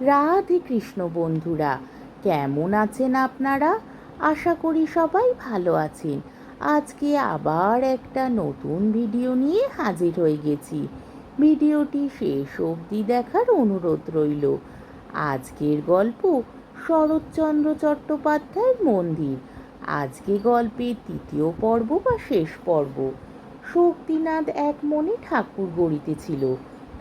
রাধে কৃষ্ণ বন্ধুরা, কেমন আছেন আপনারা? আশা করি সবাই ভালো আছেন। আজকে আবার একটা নতুন ভিডিও নিয়ে হাজির হয়ে গেছি। ভিডিওটি শেষ অবধি দেখার অনুরোধ রইল। আজকের গল্প শরৎচন্দ্র চট্টোপাধ্যায়ের মন্দির। আজকে গল্পের তৃতীয় পর্ব বা শেষ পর্ব। শক্তিনাথ এক মনে ঠাকুর গড়িতেছিল।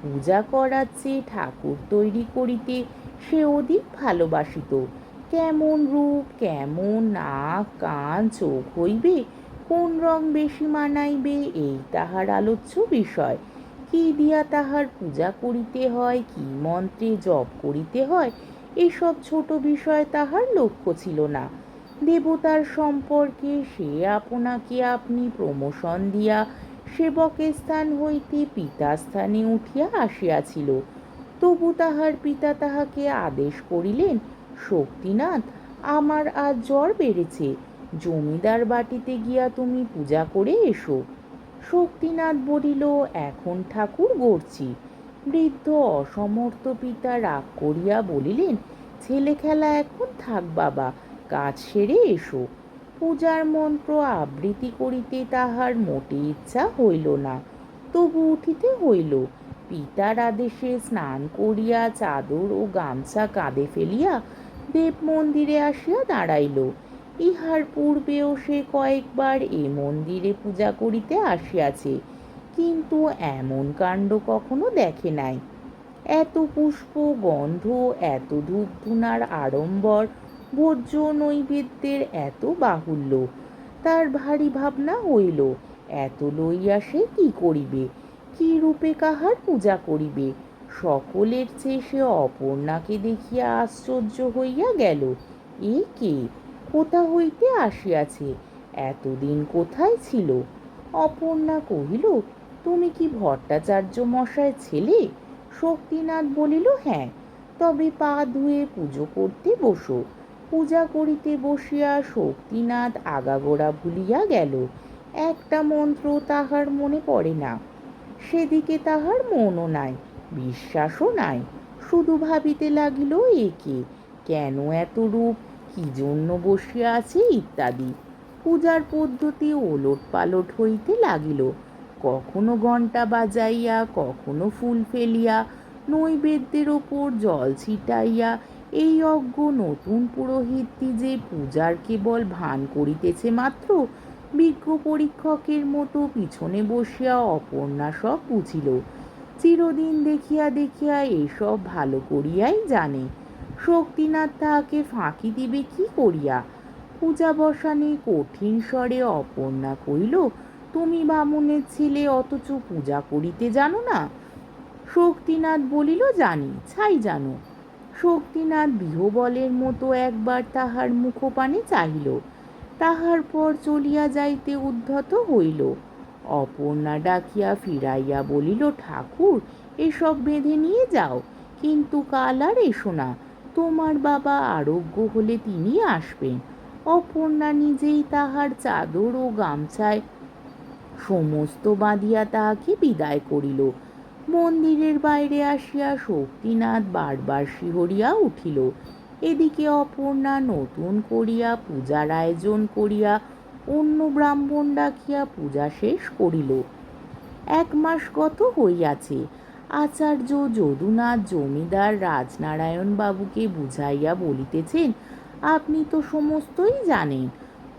পূজা করার চেয়ে ঠাকুর তৈরি করিতে, সে অধিক ভালোবাসিত। কেমন রূপ, কেমন নাক, কান, চোখ হইবে, কোন রং বেশি মানাইবে, এই তাহার আলোচ্য বিষয়। কি দিয়া তাহার পূজা করিতে হয়, কি মন্ত্রে জপ করিতে হয়, এসব ছোট বিষয় তাহার লক্ষ্য ছিল না। দেবতার সম্পর্কে সে আপনাকে আপনি প্রমোশন দিয়া সেবকের স্থান হইতে পিতা স্থানে উঠিয়া আসিয়াছিল। তবু তাহার পিতা তাহাকে আদেশ করিলেন, শক্তিনাথ, আমার আজ জ্বর বেড়েছে, জমিদার বাটিতে গিয়া তুমি পূজা করে এসো। শক্তিনাথ বলিল, এখন ঠাকুর গড়ছি। বৃদ্ধ অসমর্থ পিতা রাগ করিয়া বলিলেন ছেলে খেলা এখন থাক বাবা, কাজ সেরে এসো। পূজার মন্ত্র আবৃত্তি করিতে তাহার মোটে ইচ্ছা হইল না। তবু উঠিতে হইল। পিতার আদেশে স্নান করিয়া চাদর ও গামছা কাঁধে ফেলিয়া দেব মন্দিরে আসিয়া দাঁড়াইল। ইহার পূর্বেও সে কয়েকবার এ মন্দিরে পূজা করিতে আসিয়াছে, কিন্তু এমন কাণ্ড কখনো দেখে নাই। এত পুষ্প, গন্ধ, এত ধূপ ধুনার আড়ম্বর ভোজ্য নৈবেদ্যের এত বাহুল্য। তার ভারী ভাবনা হইল, এত লইয়া সে কি করিবে? কি রূপে কাহার পূজা করিবে? সকলের চেয়ে সে অপর্ণাকে দেখিয়া আশ্চর্য হইয়া গেল, এ কে? কোথা হইতে আসিয়াছে? এতদিন কোথায় ছিল? অপর্ণা কহিল, তুমি কি ভট্টাচার্য মশায় ছেলে? শক্তিনাথ বলিল হ্যাঁ তবে পা ধুয়ে পুজো করতে বসো। পূজা করিতে বসিয়া শক্তিনাথ আগাগোড়া ভুলিয়া গেল। একটা মন্ত্র তাহার মনে পড়ে না। সেদিকে তাহার মনও নাই, বিশ্বাসও নাই। শুধু ভাবিতে লাগিল একে কেন এত রূপ? কি জন্য বসিয়া আছে ইত্যাদি? পূজার পদ্ধতি ওলট পালট হইতে লাগিল। কখনো ঘণ্টা বাজাইয়া, কখনো ফুল ফেলিয়া, নৈবেদ্যের ওপর জল ছিটাইয়া এই অজ্ঞ নতুন পুরোহিতটি যে পূজার কেবল ভান করিতেছে মাত্র। বিজ্ঞ পরীক্ষকের মতো পিছনে বসিয়া অপর্ণা সব বুঝিল। চিরদিন দেখিয়া দেখিয়া এসব ভালো করিয়াই জানে। শক্তিনাথ তাহাকে ফাঁকি দিবে কি করিয়া? পূজা বসানে কঠিন স্বরে অপর্ণা কইল তুমি বামুনের ছেলে অথচ পূজা করিতে জানো না? শক্তিনাথ বলিল, জানি, ছাই জানো। শক্তিনাথ বিহবলের মতো একবার তাহার মুখপানে চাহিল। তাহার পর চলিয়া যাইতে উদ্ধত হইল। অপর্ণা ডাকিয়া ফিরাইয়া বলিল, ঠাকুর, এসব বেঁধে নিয়ে যাও, কিন্তু কাল আর এসো না। তোমার বাবা আরোগ্য হলে তিনি আসবেন। অপর্ণা নিজেই তাহার চাদর ও গামছায় সমস্ত বাঁধিয়া তাহাকে বিদায় করিল। মন্দিরের বাইরে আসিয়া শক্তিনাথ বারবার শিহরিয়া উঠিল। এদিকে অপর্ণা নতুন করিয়া পূজার আয়োজন করিয়া অন্য ব্রাহ্মণ ডাকিয়া পূজা শেষ করিল। এক মাস গত হইয়াছে। আচার্য যদুনাথ জমিদার রাজনারায়ণ বাবুকে বুঝাইয়া বলিতেছেন, আপনি তো সমস্তই জানেন,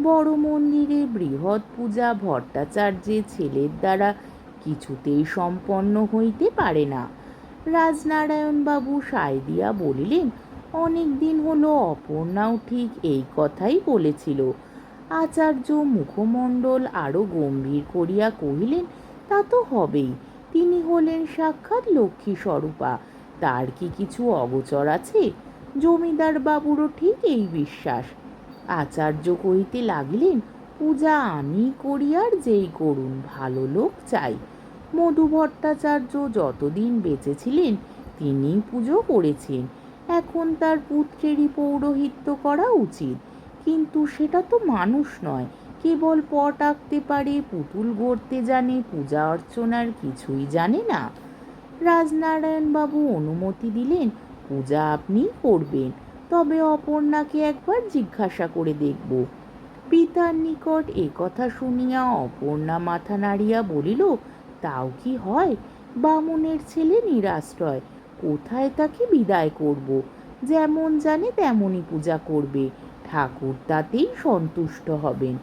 বড় মন্দিরে বৃহৎ পূজা ভট্টাচার্যের ছেলের দ্বারা কিছুতেই সম্পন্ন হইতে পারে না। রাজনারায়ণবাবু সায় দিয়া বলিলেন অনেক দিন হলো, অপর্ণাও ঠিক এই কথাই বলেছিল। আচার্য মুখমণ্ডল আরও গম্ভীর করিয়া কহিলেন, তা তো হবেই, তিনি হলেন সাক্ষাৎ লক্ষ্মী স্বরূপা, তার কি কিছু অগোচর আছে? জমিদার বাবুরও ঠিক এই বিশ্বাস। আচার্য কহিতে লাগিলেন, পূজা আমি করি আর যেই করুন, ভালো লোক চাই। মধু ভট্টাচার্য যতদিন বেঁচে ছিলেন তিনি পুজো করেছেন। এখন তার পুত্রেরই পৌরোহিত্য করা উচিত। কিন্তু সেটা তো মানুষ নয়, কেবল পট আঁকতে পারে, পুতুল গড়তে জানে, পূজা অর্চনার কিছুই জানে না। রাজনারায়ণবাবু অনুমতি দিলেন, পূজা আপনি করবেন। তবে অপর্ণাকে একবার জিজ্ঞাসা করে দেখব। পিতার নিকট এ কথা শুনিয়া অপর্ণা মাথা নাড়িয়া বলিল তাও কি হয়? বামুনের ছেলে নিরাশ্রয়। কোথায় তাকে বিদায় করব? যেমন জানে তেমনই পূজা করবে। ঠাকুর তাতেই সন্তুষ্ট হবেন।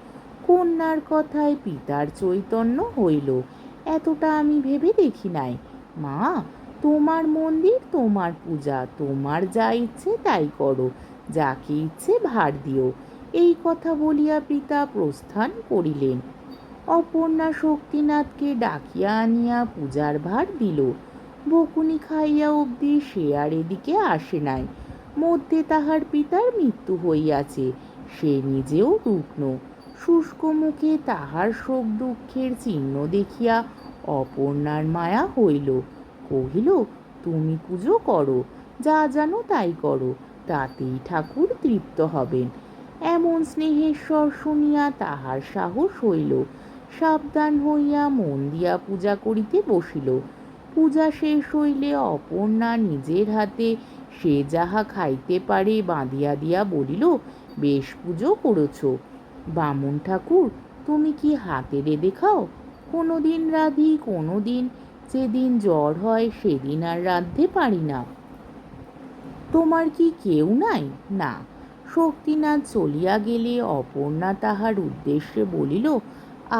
কন্যার কথায় পিতার চৈতন্য হইল। এতটা আমি ভেবে দেখি নাই। মা, তোমার মন্দির তোমার পূজা, তোমার যা ইচ্ছে তাই করো, যাকে ইচ্ছে ভার দিও। এই কথা বলিয়া পিতা প্রস্থান করিলেন। অপর্ণা শক্তিনাথকে ডাকিয়া আনিয়া পূজার ভার দিল। বকুনি খাইয়া অবধি সে আর এদিকে আসে নাই। মধ্যে তাহার পিতার মৃত্যু হইয়াছে, সে নিজেও রুগ্ন। শুষ্ক মুখে তাহার শোক দুঃখের চিহ্ন দেখিয়া অপর্ণার মায়া হইল। কহিল, তুমি পুজো করো, যা জানো তাই করো, তাতেই ঠাকুর তৃপ্ত হবেন। এমন স্নেহেশ্বর শুনিয়া তাহার সাহস হইল। সাবধান হইয়া মন দিয়া পূজা করিতে বসিল। পূজা শেষ হইলে অপর্ণা নিজের হাতে সে যাহা খাইতে পারে বাঁধিয়া দিয়া বলিল, বেশ পুজো করেছ। বামুন ঠাকুর, তুমি কি হাতে রেঁধে খাও কোনো দিন রাঁধি কোনো দিন যেদিন জ্বর হয় সেদিন আর রাঁধতে পারি না। তোমার কি কেউ নাই? না। শক্তিনাথ চলিয়া গেলে অপর্ণা তাহার উদ্দেশ্যে বলিল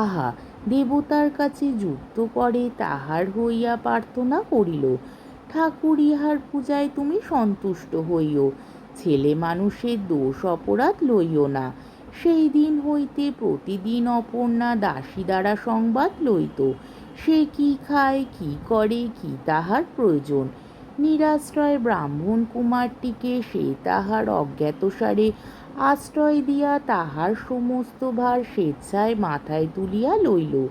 আহা, দেবতার কাছে যুদ্ধ করে তাহার হইয়া প্রার্থনা করিল, ঠাকুর ইহার পূজায় তুমি সন্তুষ্ট হইও, ছেলে মানুষের দোষ অপরাধ লইও না, সেই দিন হইতে প্রতিদিন অপর্ণা দাসী দ্বারা সংবাদ লইত, সে কি খায়, কি করে, কি তাহার প্রয়োজন, নিরাশ্রয় ব্রাহ্মণ কুমারটিকে সে তাহার অজ্ঞাতসারে আশ্রয় দিয়া তাহার সমস্ত ভার স্বেচ্ছায় মাথায় তুলিয়া লইল।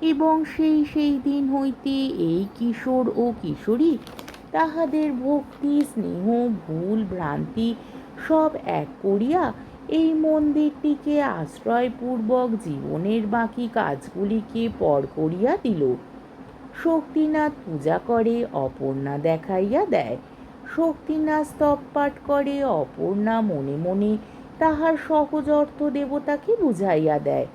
এবং সেই সেই দিন হইতে এই কিশোর ও কিশোরী তাহাদের ভক্তি, স্নেহ, ভুল, ভ্রান্তি সব এক করিয়া এই মন্দিরটিকে আশ্রয়পূর্বক জীবনের বাকি কাজগুলিকে পর করিয়া দিল। শক্তিনাথ পূজা করে, অপর্ণা দেখাইয়া দেয়। শক্তিনাথ স্তব পাঠ করে, অপর্ণা মনে মনে তাহার সহজ অর্থ দেবতাকে বুঝাইয়া দেয়।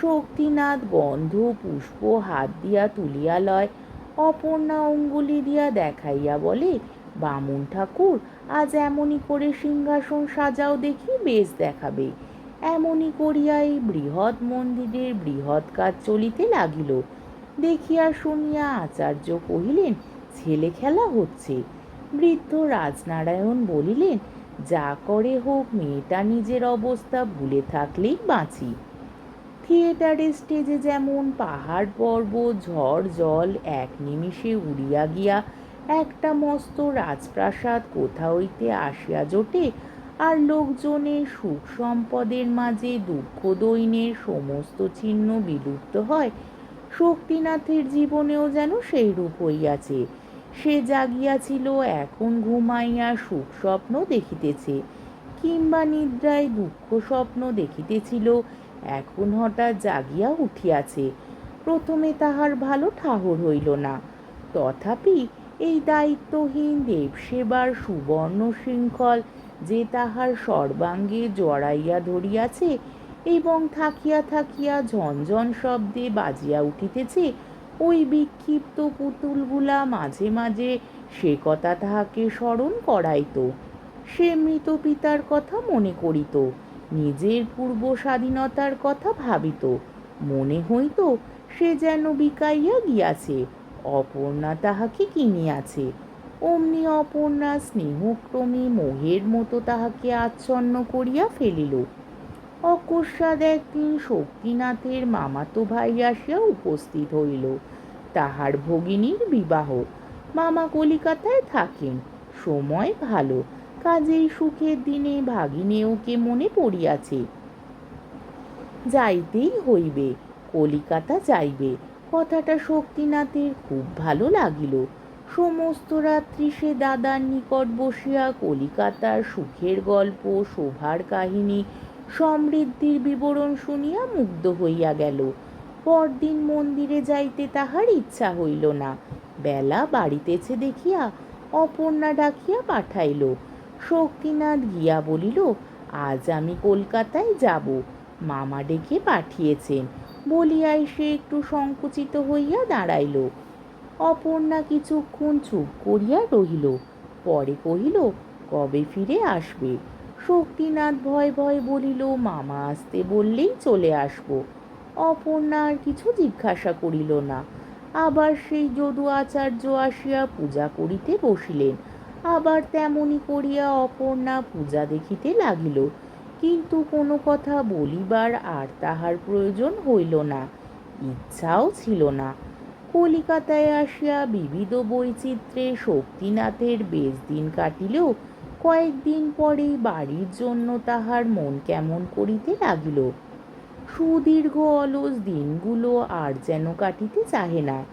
শক্তিনাথ গন্ধ পুষ্প, হাত দিয়া তুলিয়া লয়, অপর্ণা অঙ্গুলি দিয়া দেখাইয়া বলে, বামুন ঠাকুর, আজ এমনই করে সিংহাসন সাজাও দেখি, বেশ দেখাবে। এমনই করিয়া এই বৃহৎ মন্দিরের বৃহৎ কাজ চলিতে লাগিল। দেখিয়া শুনিয়া আচার্য কহিলেন, ছেলে খেলা হচ্ছে। বৃদ্ধ রাজনারায়ণ বলিলেন যা করে হোক, মেয়েটা নিজের অবস্থা ভুলে থাকলেই বাঁচি। থিয়েটারের স্টেজে যেমন পাহাড় পর্বত, ঝড়, জল, এক নিমিষে উড়িয়া গিয়া একটা মস্ত রাজপ্রাসাদ কোথা হইতে আসিয়া জোটে, আর লোকজনের সুখ সম্পদের মাঝে দুঃখ দৈন্যের সমস্ত চিহ্ন বিলুপ্ত হয়, শক্তিনাথের জীবনেও যেন সেইরূপ হইয়াছে। সে জাগিয়াছিল, এখন ঘুমাইয়া সুখ স্বপ্ন দেখিতেছে। কিংবা নিদ্রায় দুঃখ স্বপ্ন দেখিতেছিল, এখন হঠাৎ জাগিয়া উঠিয়াছে। প্রথমে তাহার ভালো ঠাহর হইল না। তথাপি এই দায়িত্বহীন দেবসেবার সুবর্ণ শৃঙ্খল যে তাহার সর্বাঙ্গে জড়াইয়া ধরিয়াছে এবং থাকিয়া থাকিয়া ঝনঝন শব্দে বাজিয়া উঠিতেছে ওই বিক্ষিপ্ত পুতুলগুলা মাঝে মাঝে সে কথা তাহাকে স্মরণ করাইত। সে মৃত পিতার কথা মনে করিত, নিজের পূর্ব স্বাধীনতার কথা ভাবিত। মনে হইত সে যেন বিকাইয়া গিয়াছে, অপর্ণা তাহাকে কিনিয়াছে। অমনি অপর্ণা স্নেহক্রমে মোহের মতো তাহাকে আচ্ছন্ন করিয়া ফেলিল। অকস্মাৎ একদিন শক্তিনাথের মামাতো ভাই আসিয়া উপস্থিত হইল। তাহার ভগিনীর বিবাহ। মামা কলিকাতায় থাকেন। সময় ভালো। কাজেই সুখের দিনে ভাগিনেওকে মনে পড়িয়াছে। যাইতেই হইবে, কলিকাতা যাইবে। কথাটা শক্তিনাথের খুব ভালো লাগিল। সমস্ত রাত্রি সে দাদার নিকট বসিয়া কলিকাতার সুখের গল্প, শোভার কাহিনী সমৃদ্ধির বিবরণ শুনিয়া মুগ্ধ হইয়া গেল। পরদিন মন্দিরে যাইতে তাহার ইচ্ছা হইল না। বেলা বাড়িতেছে দেখিয়া অপর্ণা ডাকিয়া পাঠাইল। শক্তিনাথ গিয়া বলিল, আজ আমি কলকাতায় যাব। মামা ডেকে পাঠিয়েছেন। বলিয়াই সে একটু সংকুচিত হইয়া দাঁড়াইল। অপর্ণা কিছুক্ষণ চুপ করিয়া রহিল। পরে কহিল, কবে ফিরে আসবে? শক্তিনাথ ভয় ভয় বলিল, মামা আসতে বললেই চলে আসব। অপর্ণা আর কিছু জিজ্ঞাসা করিল না। আবার সেই যদু আচার্য আসিয়া পূজা করিতে বসিলেন। আবার তেমনি করিয়া অপর্ণা পূজা দেখিতে লাগিল। কিন্তু কোনো কথা বলিবার আর তাহার প্রয়োজন হইল না, ইচ্ছাও ছিল না। কলিকাতায় আসিয়া বিবিধ বৈচিত্র্যে শক্তিনাথের বেশ দিন কাটিলেও কয়েকদিন পরেই বাড়ির জন্য তাহার মন কেমন করিতে লাগিল। সুদীর্ঘ অলস দিনগুলো আর যেন কাটিতে চাহে না।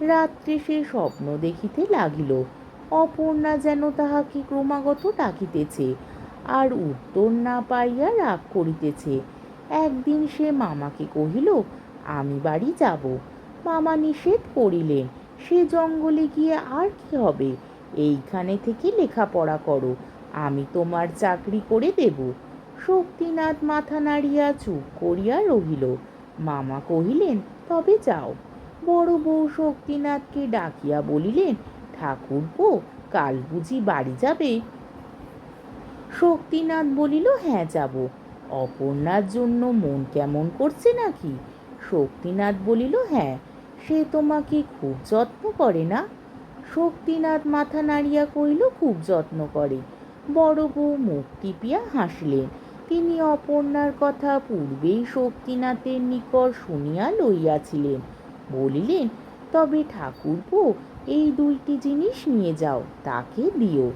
রাত্রে সে স্বপ্ন দেখিতে লাগিল। অপর্ণা যেন তাহাকে ক্রমাগত ডাকিতেছে আর উত্তর না পাইয়া রাগ করিতেছে। একদিন সে মামাকে কহিল, আমি বাড়ি যাব। মামা নিষেধ করিলেন। সে জঙ্গলে গিয়ে আর কি হবে? এইখানে থেকে লেখাপড়া করো। আমি তোমার চাকরি করে দেব। শক্তিনাথ মাথা নাড়িয়া চুপ করিয়া রহিল। মামা কহিলেন, তবে যাও। বড় বউ শক্তিনাথকে ডাকিয়া বলিলেন ঠাকুরপো কাল বুঝি বাড়ি যাবে? শক্তিনাথ বলিল হ্যাঁ যাব। অপর্ণার জন্য মন কেমন করছে নাকি? শক্তিনাথ বলিল হ্যাঁ সে তোমাকে খুব যত্ন করে না? শক্তিনাথ মাথা নাড়িয়া কহিল, খুব যত্ন করে। বড় বউ টিপিয়া হাসলেন। তিনি অপর্ণার কথা পূর্বেই শক্তিনাথের নিকট শুনিয়া লইয়াছিলেন। বলিলেন, তবে ঠাকুরপো, এই দুইটি জিনিস নিয়ে যাও, তাকে দিও,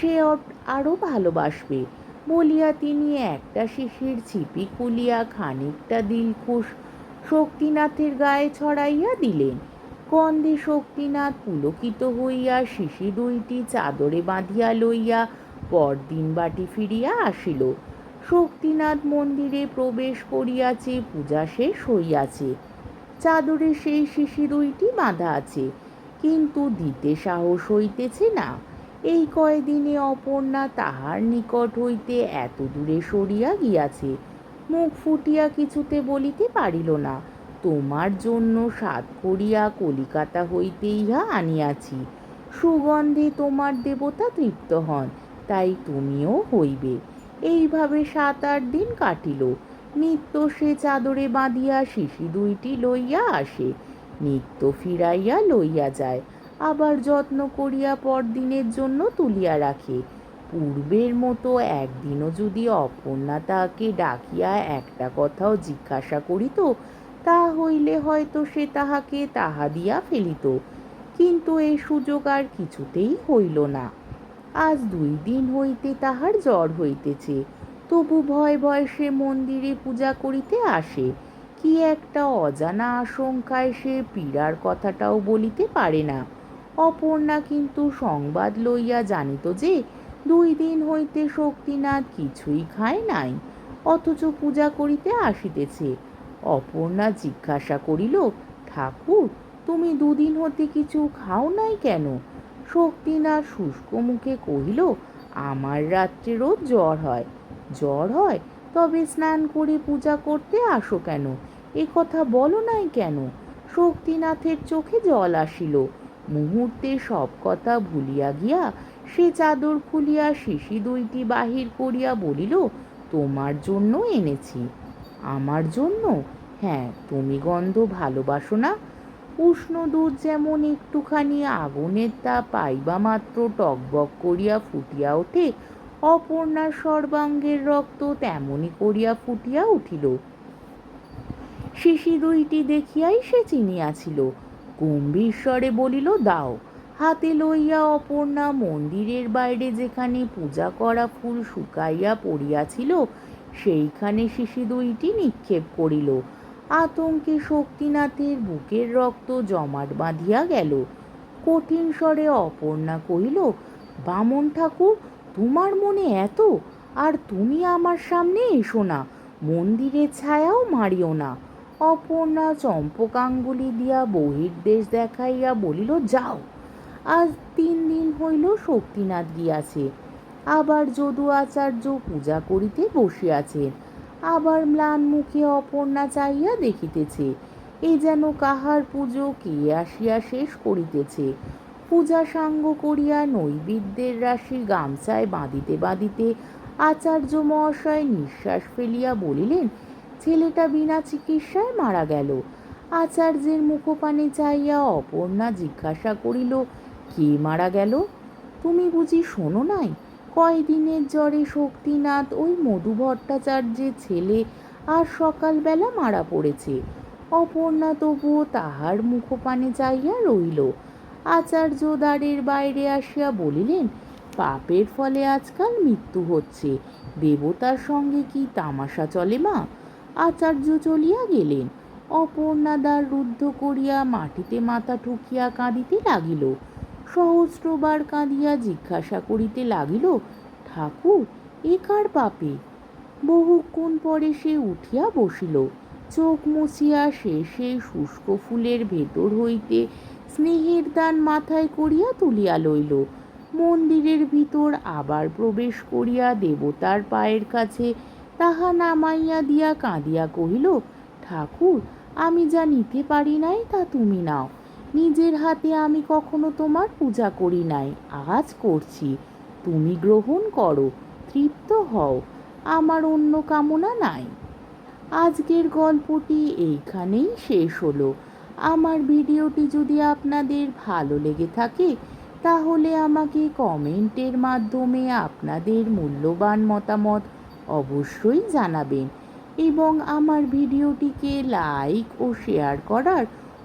সে অট- আরও ভালোবাসবে। বলিয়া তিনি একটা শিশির ছিপি খুলিয়া খানিকটা দিলখুশ শক্তিনাথের গায়ে ছড়াইয়া দিলেন। গন্ধে শক্তিনাথ পুলকিত হইয়া শিশি দুইটি চাদরে বাঁধিয়া লইয়া পরদিন বাটি ফিরিয়া আসিল। শক্তিনাথ মন্দিরে প্রবেশ করিয়াছে, পূজা শেষ হইয়াছে। চাদরে সেই শিশি দুইটি বাঁধা আছে, কিন্তু দিতে সাহস হইতেছে না। এই কয়দিনে অপর্ণা তাহার নিকট হইতে এত দূরে সরিয়া গিয়াছে। মুখ ফুটিয়া কিছুতে বলিতে পারিল না, তোমার জন্য সাত করিয়া কলিকাতা হইতে ইহা আনিয়াছি। সুগন্ধে তোমার দেবতা তৃপ্ত হন। তাই তুমিও হইবে। এইভাবে সাত আট দিন কাটিল। নিত্য সে চাদরে বাঁধিয়া শিশি দুইটি লইয়া আসে। নিত্য ফিরাইয়া লইয়া যায়। আবার যত্ন করিয়া পরদিনের জন্য তুলিয়া রাখে। পূর্বের মতো একদিনও যদি অপর্ণা তাহাকে ডাকিয়া একটা কথাও জিজ্ঞাসা করিত, তা হইলে হয়তো সে তাহাকে তাহা দিয়া ফেলিত। কিন্তু এই সুযোগ আর কিছুতেই হইল না। আজ দুই দিন হইতে তাহার জ্বর হইতেছে। তবু ভয় ভয় সে মন্দিরে পূজা করিতে আসে। কি একটা অজানা আশঙ্কায় সে পীড়ার কথাটাও বলিতে পারে না। অপর্ণা কিন্তু সংবাদ লইয়া জানিত যে, দুই দিন হইতে শক্তিনাথ কিছুই খায় নাই, অথচ পূজা করিতে আসিতেছে। অপর্ণা জিজ্ঞাসা করিল, ঠাকুর, তুমি দুদিন হতে কিছু খাও নাই কেন? শক্তিনাথ শুষ্ক মুখে কহিল, আমার রাত্রে রোজ জ্বর হয়। জ্বর হয়? তবে স্নান করে পূজা করতে আসো কেন? এ কথা বলো নাই কেন? শক্তিনাথের চোখে জল আসিল। মুহূর্তে সব কথা ভুলিয়া গিয়া সে চাদর খুলিয়া শিশি দুইটি বাহির করিয়া বলিল, তোমার জন্য এনেছি। আমার জন্য? হ্যাঁ তুমি গন্ধ ভালোবাসো না? উষ্ণ দুধ যেমন একটুখানি আগুনের তা পাইবা মাত্র, টকবক করিয়া ফুটিয়া ওঠে। অপর্ণার সর্বাঙ্গের রক্ত তেমনি করিয়া ফুটিয়া উঠিল। শিশি দুইটি দেখিয়াই সে চিনিয়াছিল। গম্ভীর স্বরে বলিল, দাও। হাতে লইয়া অপর্ণা মন্দিরের বাইরে যেখানে পূজা করা ফুল শুকাইয়া পড়িয়াছিল, সেইখানে শিশি দুইটি নিক্ষেপ করিল। আতঙ্কে শক্তিনাথের বুকের রক্ত জমাট বাঁধিয়া গেল। কঠিন স্বরে অপর্ণা কহিল, বামন ঠাকুর, তোমার মনে এত? আর তুমি আমার সামনে এসো না, মন্দিরের ছায়াও মারিও না। অপর্ণা চম্পকাঙ্গুলি দিয়া বহির্দেশ দেখাইয়া বলিল, যাও, আজ তিন দিন হইল শক্তিনাথ গিয়াছে। আবার যদু আচার্য পূজা করিতে বসিয়াছেন আবার ম্লান মুখে অপর্ণা চাইয়া দেখিতেছে, এ যেন কাহার পুজো কে আসিয়া শেষ করিতেছে। পূজা সাঙ্গ করিয়া নৈবেদ্যের রাশি গামছায় বাঁধিতে বাঁধিতে আচার্য মহাশয় নিঃশ্বাস ফেলিয়া বলিলেন, ছেলেটা বিনা চিকিৎসায় মারা গেল। আচার্যের মুখপানে চাইয়া অপর্ণা জিজ্ঞাসা করিল, কে মারা গেল? তুমি বুঝি শোনো নাই? কয়দিনের জ্বরে শক্তিনাথ, ওই মধু ভট্টাচার্যের ছেলে আর সকালবেলা মারা পড়েছে। অপর্ণা তবুও তাহার মুখপানে চাইয়া রইল। আচার্য দ্বারের বাইরে আসিয়া বলিলেন, পাপের ফলে আজকাল মৃত্যু হচ্ছে। দেবতার সঙ্গে কি তামাশা চলে মা? আচার্য চলিয়া গেলেন। অপর্ণা দ্বার রুদ্ধ করিয়া মাটিতে মাথা ঠুকিয়া কাঁদিতে লাগিল। সহস্রবার কাঁদিয়া জিজ্ঞাসা করিতে লাগিল, ঠাকুর, এ কার পাপে? বহুক্ষণ পরে সে উঠিয়া বসিল। চোখ মুছিয়া সে সেই শুষ্ক ফুলের ভেতর হইতে স্নেহের দান মাথায় করিয়া তুলিয়া লইল। মন্দিরের ভিতর আবার প্রবেশ করিয়া দেবতার পায়ের কাছে তাহা নামাইয়া দিয়া কাঁদিয়া কহিল, ঠাকুর, আমি যা নিতে পারি নাই তা তুমি নাও। নিজের হাতে আমি কখনো তোমার পূজা করি নাই। আজ করছি। তুমি গ্রহণ করো, তৃপ্ত হও, আমার অন্য কামনা নাই। আজকের গল্পটি এইখানেই শেষ হলো। আমার ভিডিওটি যদি আপনাদের ভালো লেগে থাকে, তাহলে আমাকে কমেন্টের মাধ্যমে আপনাদের মূল্যবান মতামত অবশ্যই জানাবেন এবং আমার ভিডিওটিকে লাইক ও শেয়ার করার